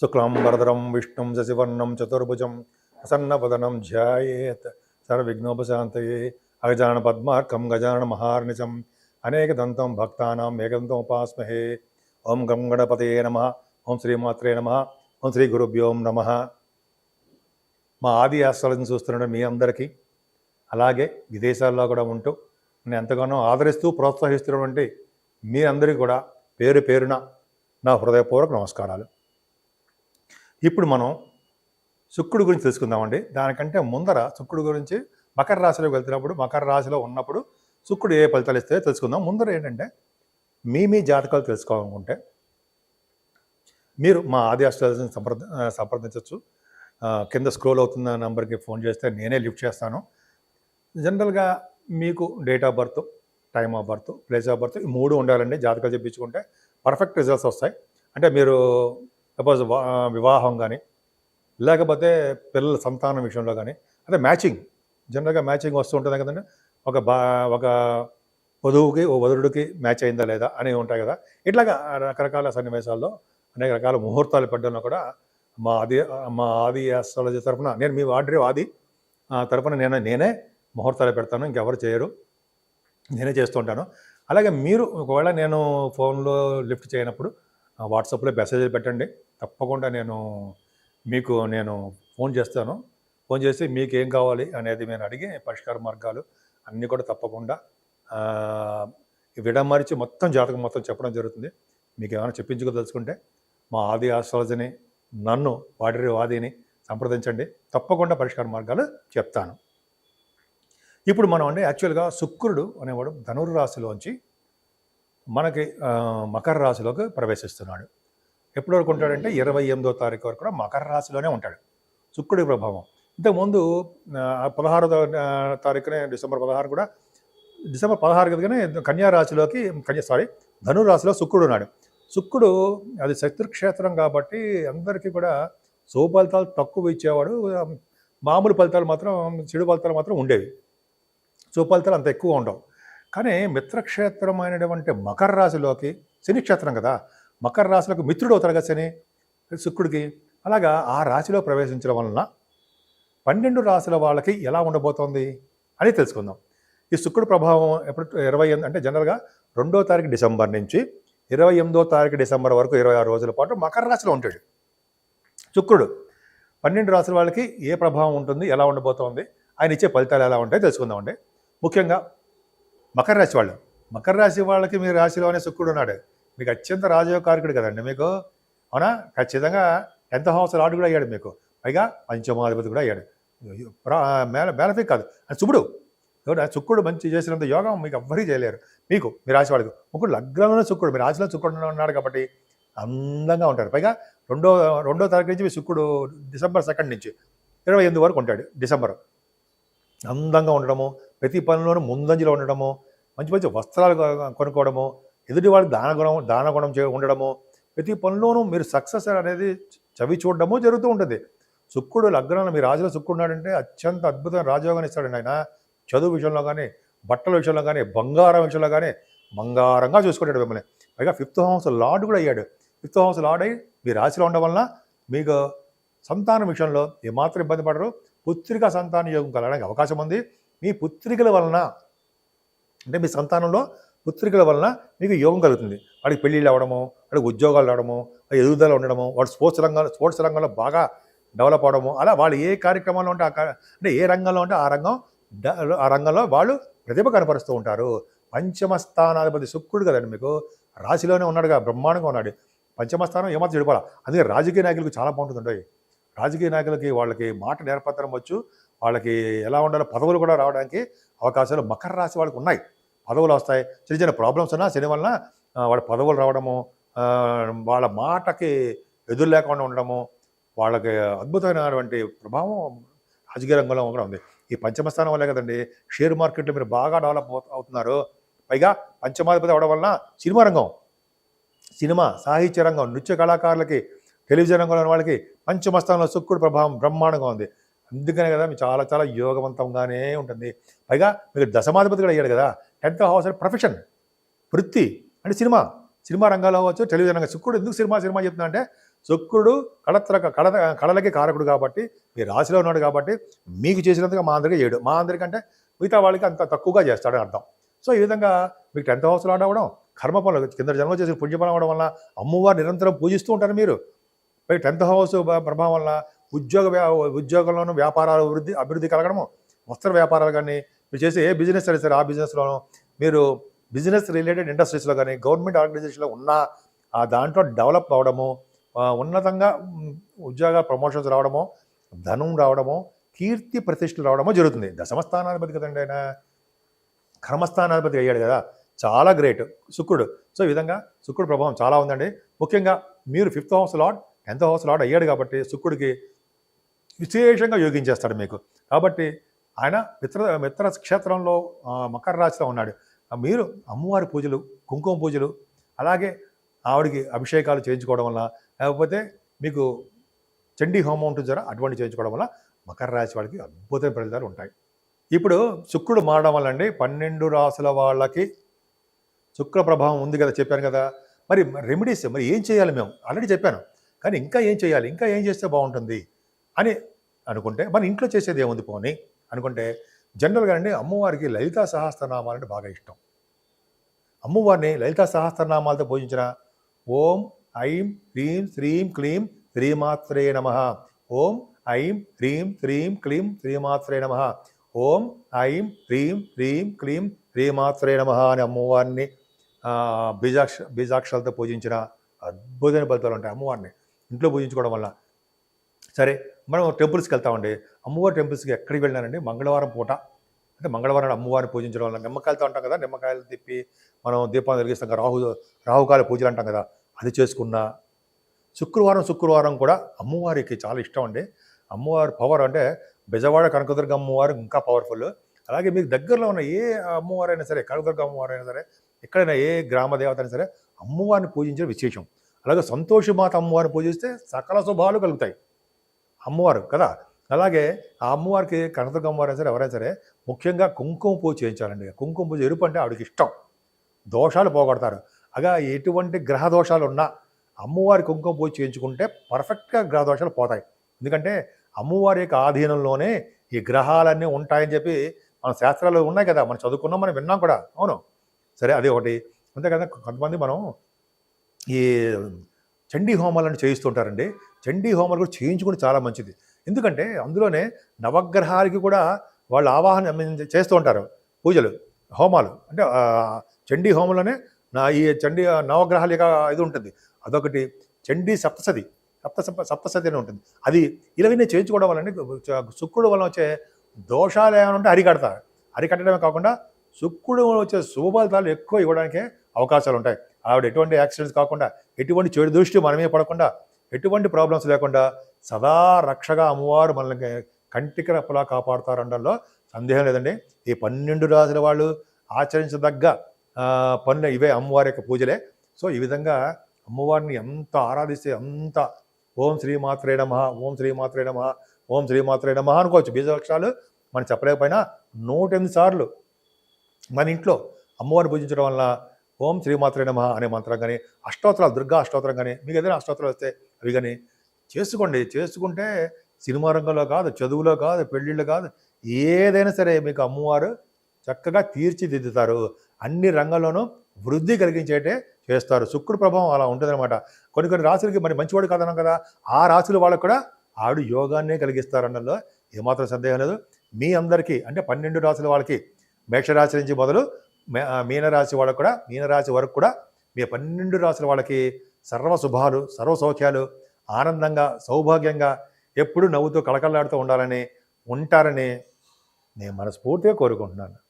శుక్లాంబరధరం విష్ణుం శశివర్ణం చతుర్భుజం ప్రసన్నపదనం ధ్యాయేత్. సర్వవిఘ్నోపశాంతయే. అగజాన పద్మార్కం గజాన మహార్ణిజం అనేక దంతం భక్తానాం ఏకదంతం ఉపాస్మహే ఓం గం గణపతయే నమ. ఓం శ్రీమాత్రే నమ. ఓం శ్రీ గురుభ్యోం నమ. మా ఆది ఆశ్రలను చూస్తున్న మీ అందరికీ అలాగే విదేశాల్లో కూడా ఉంటూ నేను ఎంతగానో ఆదరిస్తూ ప్రోత్సహిస్తున్నటువంటి మీ అందరికీ కూడా పేరు పేరున నా హృదయపూర్వక నమస్కారాలు. ఇప్పుడు మనం శుక్రుడు గురించి తెలుసుకుందామండి. దానికంటే ముందర శుక్రుడు గురించి మకర రాశిలోకి వెళ్తున్నప్పుడు మకర రాశిలో ఉన్నప్పుడు శుక్రుడు ఏ ఫలితాలు ఇస్తే తెలుసుకుందాం. ముందర ఏంటంటే మీ మీ జాతకాలు తెలుసుకోవాలనుకుంటే మీరు మా ఆది అష్టాలని సంప్రద సంప్రదించవచ్చు. కింద స్క్రోల్ అవుతున్న నెంబర్కి ఫోన్ చేస్తే నేనే లిఫ్ట్ చేస్తాను. జనరల్గా మీకు date of birth time of birth place of birth ఈ మూడు ఉండాలండి. జాతకాలు చెప్పించుకుంటే పర్ఫెక్ట్ రిజల్ట్స్ వస్తాయి. అంటే మీరు సపోజ్ వివాహం కానీ లేకపోతే పిల్లల సంతానం విషయంలో కానీ అంటే మ్యాచింగ్ జనరల్గా మ్యాచింగ్ వస్తూ ఉంటుంది కదండి ఒక బా ఒక వధువుకి ఓ వధుడికి మ్యాచ్ అయిందా లేదా అనేవి ఉంటాయి కదా. ఇట్లాగా రకరకాల సన్నివేశాల్లో అనేక రకాల ముహూర్తాలు పెట్టడంలో కూడా మా ఆది మా ఆది ఆస్ట్రాలజీ తరఫున నేను మీ ఆర్డర్ ఆది ఆ తరఫున నేను నేనే ముహూర్తాలు పెడతాను ఇంకెవరు చేయరు. నేనే చేస్తుంటాను అలాగే మీరు ఒకవేళ నేను ఫోన్లో లిఫ్ట్ చేయనప్పుడు వాట్సాప్లో మెసేజ్లు పెట్టండి. తప్పకుండా నేను మీకు నేను ఫోన్ చేస్తాను. ఫోన్ చేసి మీకు ఏం కావాలి అనేది నేను అడిగి పరిష్కార మార్గాలు అన్నీ కూడా తప్పకుండా విడమరిచి మొత్తం జాతకం మొత్తం చెప్పడం జరుగుతుంది. మీకు ఏమైనా చెప్పించుకోదలుచుకుంటే మా ఆది ఆస్ట్రాలజీని నన్ను వాడి వాదిని సంప్రదించండి. తప్పకుండా పరిష్కార మార్గాలు చెప్తాను. ఇప్పుడు మనం అంటే యాక్చువల్గా శుక్రుడు అనేవాడు ధనుర్రాశిలోంచి మనకి మకర రాశిలోకి ప్రవేశిస్తున్నాడు. ఎప్పటి వరకు ఉంటాడంటే ఇరవై ఎనిమిదో తారీఖు వరకు కూడా మకర రాశిలోనే ఉంటాడు. శుక్రుడి ప్రభావం. ఇంతకుముందు పదహారో తారీఖునే డిసెంబర్ పదహారు కూడా డిసెంబర్ పదహారు కదగానే కన్యా రాశిలోకి కన్యా సారీ ధనురాశిలో శుక్రుడు ఉన్నాడు. శుక్రుడు అది శత్రుక్షేత్రం కాబట్టి అందరికీ కూడా శుభ ఫలితాలు తక్కువ ఇచ్చేవాడు. మామూలు ఫలితాలు మాత్రం చెడు ఫలితాలు మాత్రం ఉండేవి. శుభ ఫలితాలు అంత ఎక్కువ ఉండవు. కానీ మిత్రక్షేత్రమైనటువంటి మకర రాశిలోకి శనిక్షేత్రం కదా మకర రాశులకు మిత్రుడు అవుతారు శని శుక్రుడికి. అలాగా ఆ రాశిలో ప్రవేశించడం వలన పన్నెండు రాశుల వాళ్ళకి ఎలా ఉండబోతోంది అని తెలుసుకుందాం. ఈ శుక్రుడు ప్రభావం ఎప్పుడు ఇరవై ఎనిమిది అంటే జనరల్గా రెండో తారీఖు డిసెంబర్ నుంచి ఇరవై ఎనిమిదో తారీఖు డిసెంబర్ వరకు ఇరవై ఆరు రోజుల పాటు మకర రాశిలో ఉంటాడు. శుక్రుడు పన్నెండు రాశుల వాళ్ళకి ఏ ప్రభావం ఉంటుంది ఎలా ఉండబోతోంది ఆయన ఇచ్చే ఫలితాలు ఎలా ఉంటాయి తెలుసుకుందామండి. ముఖ్యంగా మకర రాశి వాళ్ళు మకర రాశి వాళ్ళకి మీ రాశిలోనే శుక్రుడు ఉన్నాడు. మీకు అత్యంత రాజయోగకారకుడు కదండి మీకు. అవునా? ఖచ్చితంగా ఎంత హౌస్ లార్డ్ కూడా అయ్యాడు మీకు. పైగా పంచమాధిపతి కూడా అయ్యాడు. మేల మేలఫిక్ కాదు. అని శుభుడు. ఆ శుక్రుడు మంచి చేసినంత యోగం మీకు ఎవ్వరీ చేయలేరు. మీకు మీ రాశి వాళ్ళకి. ముగ్గురు లగ్నంలో శుక్రుడు. మీ రాశిలో శుక్రుడు ఉన్నాడు కాబట్టి అందంగా ఉంటాడు. పైగా రెండో రెండో తారీఖు నుంచి మీ శుక్రుడు డిసెంబర్ సెకండ్ నుంచి ఇరవై ఎనిమిది వరకు ఉంటాడు డిసెంబర్. అందంగా ఉండడము ప్రతి పనిలోనూ ముందంజలో ఉండడము మంచి మంచి వస్త్రాలు కొనుక్కోవడము ఎదుటి వాళ్ళు దానగుణం దానగుణం చే ఉండడము ప్రతి పనిలోనూ మీరు సక్సెస్ అనేది చవి చూడడము జరుగుతూ ఉంటుంది. శుక్రుడు లగ్నంలో మీ రాజులో శుక్రుడున్నాడంటే అత్యంత అద్భుతమైన రాజయోగాన్ని ఇస్తాడండి ఆయన. చదువు విషయంలో కానీ బట్టల విషయంలో కానీ బంగారం విషయంలో కానీ బంగారంగా చూసుకుంటాడు మిమ్మల్ని. పైగా ఫిఫ్త్ హౌస్ లార్డ్ కూడా అయ్యాడు. ఫిఫ్త్ హౌస్ లార్డ్ అయ్యి మీ రాశిలో ఉండడం వలన మీకు సంతానం విషయంలో ఏమాత్రం ఇబ్బంది పడరు. పుత్రిక సంతాన యోగం కలగడానికి అవకాశం ఉంది. మీ పుత్రికల వలన అంటే మీ సంతానంలో పుత్రికల వలన మీకు యోగం కలుగుతుంది. వాడికి పెళ్ళిళ్ళు అవ్వడము వాడికి ఉద్యోగాలు రావడము వాడి ఎదుగుదల ఉండడము వాడు స్పోర్ట్స్ రంగంలో స్పోర్ట్స్ రంగంలో బాగా డెవలప్ అవడము అలా వాళ్ళు ఏ కార్యక్రమంలో ఉంటే ఆ అంటే ఏ రంగంలో ఉంటే ఆ రంగం ఆ రంగంలో వాళ్ళు ప్రతిభ కనపరుస్తూ ఉంటారు. పంచమస్థానాధిపతి శుక్రుడు కదండి మీకు. రాశిలోనే ఉన్నాడుగా బ్రహ్మాండంగా ఉన్నాడు. పంచమ స్థానం ఏమాత్రం చెడిపోవాలి అందుకే రాజకీయ నాయకులకు చాలా బాగుంటుందండి రాజకీయ నాయకులకి వాళ్ళకి మాట నేర్పత్రం వచ్చు. వాళ్ళకి ఎలా ఉండాలో పదవులు కూడా రావడానికి అవకాశాలు మకర రాశి వాళ్ళకి ఉన్నాయి. పదవులు వస్తాయి. చిన్న చిన్న ప్రాబ్లమ్స్ ఉన్నా శని వలన వాళ్ళ పదవులు రావడము వాళ్ళ మాటకి ఎదురు లేకుండా ఉండడము వాళ్ళకి అద్భుతమైనటువంటి ప్రభావం రాజకీయ రంగంలో కూడా ఉంది. ఈ పంచమ స్థానం వల్లే కదండి షేర్ మార్కెట్లో మీరు బాగా డెవలప్ అవు- అవుతున్నారు. పైగా పంచమాధిపతి అవడం వలన సినిమా రంగం సినిమా సాహిత్య రంగం నృత్య కళాకారులకి టెలివిజన్ రంగంలో ఉన్న వాళ్ళకి పంచమస్థానంలో శుక్రుడు ప్రభావం బ్రహ్మాండంగా ఉంది. అందుకనే కదా మీకు చాలా చాలా యోగవంతంగానే ఉంటుంది. పైగా మీకు దశమాధిపతి కూడా అయ్యాడు కదా టెన్త్ హౌస్ అంటే ప్రొఫెషన్ వృత్తి అంటే సినిమా. సినిమా రంగాల్లో అవ్వచ్చు టెలివిజన్ రంగం. శుక్రుడు ఎందుకు సినిమా సినిమా చెప్తున్నా అంటే శుక్రుడు కళత్ర కళ కళలకి కారకుడు కాబట్టి మీ రాశిలో ఉన్నాడు కాబట్టి మీకు చేసినందుకు మా అందరికీ చేయడు మా అందరికంటే మిగతా వాళ్ళకి అంత తక్కువగా చేస్తాడని అర్థం. సో ఈ విధంగా మీకు టెన్త్ హౌస్లో అవ్వడం కర్మ పనులు కింద జన్మ చేసిన పుణ్యఫలం అవడం వల్ల అమ్మవారు నిరంతరం పూజిస్తూ ఉంటారు మీరు. మరి టెన్త్ హౌస్ ప్రభావం వల్ల ఉద్యోగ వ్యా- ఉద్యోగంలోనూ వ్యాపారాలు అభివృద్ధి అభివృద్ధి కలగడము వస్త్ర వ్యాపారాలు కానీ మీరు చేసే ఏ బిజినెస్ అయినా సరే ఆ బిజినెస్లోనూ మీరు బిజినెస్ రిలేటెడ్ ఇండస్ట్రీస్లో కానీ గవర్నమెంట్ ఆర్గనైజేషన్లో ఉన్న ఆ దాంట్లో డెవలప్ అవడము ఉన్నతంగా ఉద్యోగ ప్రమోషన్స్ రావడము ధనం రావడము కీర్తి ప్రతిష్టలు రావడమో జరుగుతుంది. దశమస్థానాధిపతి కదండి ఆయన. కర్మస్థానాధిపతి అయ్యాడు కదా. చాలా గ్రేట్ శుక్రుడు. సో ఈ విధంగా శుక్రుడు ప్రభావం చాలా ఉందండి. ముఖ్యంగా మీరు fifth house lord tenth house lord అయ్యాడు కాబట్టి శుక్రుడికి విశేషంగా యోగించేస్తాడు మీకు. కాబట్టి ఆయన మిత్ర మిత్ర క్షేత్రంలో మకర రాశిలో ఉన్నాడు. మీరు అమ్మవారి పూజలు కుంకుమ పూజలు అలాగే ఆవిడికి అభిషేకాలు చేయించుకోవడం వల్ల లేకపోతే మీకు చండీ హోమం ఉంటుంది జర అటువంటి చేయించుకోవడం వల్ల మకర రాశి వాళ్ళకి అద్భుతమైన ఫలితాలు ఉంటాయి. ఇప్పుడు శుక్రుడు మారడం వల్ల అండి పన్నెండు రాసుల వాళ్ళకి శుక్ర ప్రభావం ఉంది కదా చెప్పాను కదా. మరి రెమెడీస్ మరి ఏం చేయాలి మేము? ఆల్రెడీ చెప్పాను. కానీ ఇంకా ఏం చేయాలి? ఇంకా ఏం చేస్తే బాగుంటుంది? అని అనుకుంటే మన ఇంట్లో చేసేది ఏముంది పోనీ? అనుకుంటే జనరల్గా అండి అమ్మవారికి లలితా సహస్రనామాలంటే బాగా ఇష్టం. అమ్మవారిని లలితా సహస్రనామాలతో పూజించిన ఓం ఐం హ్రీం శ్రీం క్లీం శ్రీమాత్రే నమ. ఓం ఐం హ్రీం శ్రీం క్లీం శ్రీమాత్రే నమ. ఓం ఐం హ్రీం హ్రీం క్లీం శ్రీమాత్రే నమ అని అమ్మవారిని బీజాక్ష బీజాక్షరాలతో పూజించిన అద్భుతమైన ఫలితాలు ఉంటాయి అమ్మవారిని. ఇంట్లో పూజించుకోవడం వల్ల సరే మనం టెంపుల్స్కి వెళ్తామండి. అమ్మవారి టెంపుల్స్కి ఎక్కడికి వెళ్ళానండి మంగళవారం పూట. అంటే మంగళవారం అమ్మవారిని పూజించడం వల్ల నిమ్మకాయలతో అంటాం కదా నిమ్మకాయలు తిప్పి మనం దీపాలు వెలిగిస్తాం కదా రాహు రాహుకాల పూజలు అంటాం కదా అది చేసుకున్నా. శుక్రవారం శుక్రవారం కూడా అమ్మవారికి చాలా ఇష్టం అండి. అమ్మవారి పవర్ అంటే బెజవాడ కనకదుర్గ అమ్మవారు ఇంకా పవర్ఫుల్. అలాగే మీకు దగ్గరలో ఉన్న ఏ అమ్మవారైనా సరే కనకదుర్గ అమ్మవారైనా సరే ఎక్కడైనా ఏ గ్రామ దేవత అయినా సరే అమ్మవారిని పూజించడం విశేషం. అలాగే సంతోషమాత అమ్మవారిని పూజిస్తే సకల శుభాలు కలుగుతాయి. అమ్మవారు కదా? అలాగే ఆ అమ్మవారికి కనకదుర్గ అయినా సరే ఎవరైనా సరే ముఖ్యంగా కుంకుమ పూజ చేయించాలండి. కుంకుమ పూజ ఎరుపు అంటే ఆవిడకి ఇష్టం. దోషాలు పోగొడతారు. అగా ఎటువంటి గ్రహ దోషాలు ఉన్నా అమ్మవారి కుంకుమ పూజ చేయించుకుంటే పర్ఫెక్ట్గా గ్రహ దోషాలు పోతాయి. ఎందుకంటే అమ్మవారి యొక్క ఆధీనంలోనే ఈ గ్రహాలన్నీ ఉంటాయని చెప్పి మన శాస్త్రాలు ఉన్నాయి కదా? మనం చదువుకున్నాం మనం విన్నాం కూడా. అవును. సరే అదే ఒకటి. అంతే కదా కొంతమంది మనం ఈ చండీ హోమాలను చేయిస్తుంటారండి. చండీ హోమాలు కూడా చేయించుకుని చాలా మంచిది. ఎందుకంటే అందులోనే నవగ్రహాలకి కూడా వాళ్ళు ఆవాహన చేస్తూ ఉంటారు పూజలు హోమాలు. అంటే చండీ హోమంలోనే నా ఈ చండీ నవగ్రహాల యొక్క ఇది ఉంటుంది. అదొకటి చండీ సప్తసతి సప్త సప్తసతి అని ఉంటుంది. అది ఇలాగనే చేయించుకోవడం వల్ల శుక్రుడు వల్ల వచ్చే దోషాలు ఏమైనా ఉంటే అరికడతారు. అరికట్టడమే కాకుండా శుక్రుడు వచ్చే శుభఫలితాలు ఎక్కువ ఇవ్వడానికి అవకాశాలు ఉంటాయి. ఆవిడ ఎటువంటి యాక్సిడెంట్స్ కాకుండా ఎటువంటి చెడు దృష్టి మనమే పడకుండా ఎటువంటి ప్రాబ్లమ్స్ లేకుండా సదా రక్షగా అమ్మవారు మనల్ని కంటికి రప్పలా కాపాడుతారనడంలో సందేహం లేదండి. ఈ పన్నెండు రాజుల వాళ్ళు ఆచరించదగ్గ పనులు ఇవే అమ్మవారి యొక్క పూజలే. సో ఈ విధంగా అమ్మవారిని ఎంత ఆరాధిస్తే అంత ఓం శ్రీమాత్రే నమ ఓం శ్రీమాత్రే నమ ఓం శ్రీమాత్రే నమ అనుకోవచ్చు. బీజాక్షరాలు మనం చెప్పలేకపోయినా నూట ఎనిమిది సార్లు మన ఇంట్లో అమ్మవారిని పూజించడం వల్ల ఓం శ్రీమాత్రే నమ అనే మంత్రం కానీ అష్టోత్తరాలు దుర్గా అష్టోత్తరం కానీ మీకు ఏదైనా అష్టోత్తరాలు వస్తే అవి కానీ చేసుకోండి చేసుకుంటే సినిమా రంగంలో కాదు చదువులో కాదు పెళ్ళిళ్ళు కాదు ఏదైనా సరే మీకు అమ్మవారు చక్కగా తీర్చిదిద్దుతారు. అన్ని రంగాల్లోనూ వృద్ధి కలిగించేటే చేస్తారు. శుక్రుడు ప్రభావం అలా ఉంటుందన్నమాట. కొన్ని కొన్ని రాశులకి మరి మంచివాడు కాదన్నాం కదా ఆ రాశులు వాళ్ళకు కూడా ఆవిడ యోగాన్నే కలిగిస్తారన్నలో ఏమాత్రం సందేహం లేదు. మీ అందరికీ అంటే పన్నెండు రాశుల వాళ్ళకి మేషరాశి నుంచి మొదలు మే- మీనరాశి వాళ్ళకు కూడా మీనరాశి వరకు కూడా మీ పన్నెండు రాశుల వాళ్ళకి సర్వ శుభాలు సర్వ సౌఖ్యాలు ఆనందంగా సౌభాగ్యంగా ఎప్పుడూ నవ్వుతూ కళకళలాడుతూ ఉండాలని ఉంటారని నేను మనస్ఫూర్తిగా కోరుకుంటున్నాను.